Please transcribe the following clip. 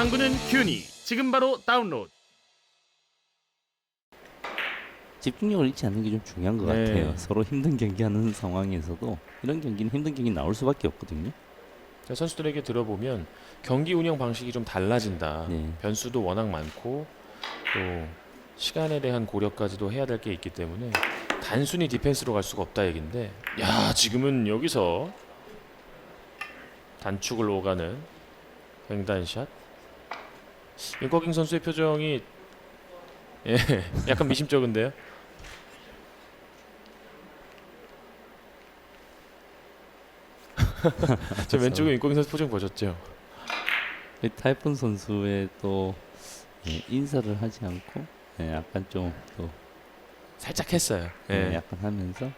당구는 큐니 지금 바로 다운로드. 집중력을 잃지 않는 게 좀 중요한 것 네. 같아요. 서로 힘든 경기하는 상황에서도 이런 경기는 힘든 경기 나올 수밖에 없거든요. 자, 선수들에게 들어보면 경기 운영 방식이 좀 달라진다. 네. 변수도 워낙 많고 또 시간에 대한 고려까지도 해야 될 게 있기 때문에 단순히 디펜스로 갈 수가 없다 얘긴데 야 지금은 여기서 단축을 오가는 횡단샷 윤거킹 선수의 표정이 예, 약간 미심쩍은데요 제 왼쪽에 윤거킹 선수 표정 보셨죠? 이 타이푼 선수의 또 예, 인사를 하지 않고 예, 약간 좀 또 살짝 했어요 예, 예. 약간 하면서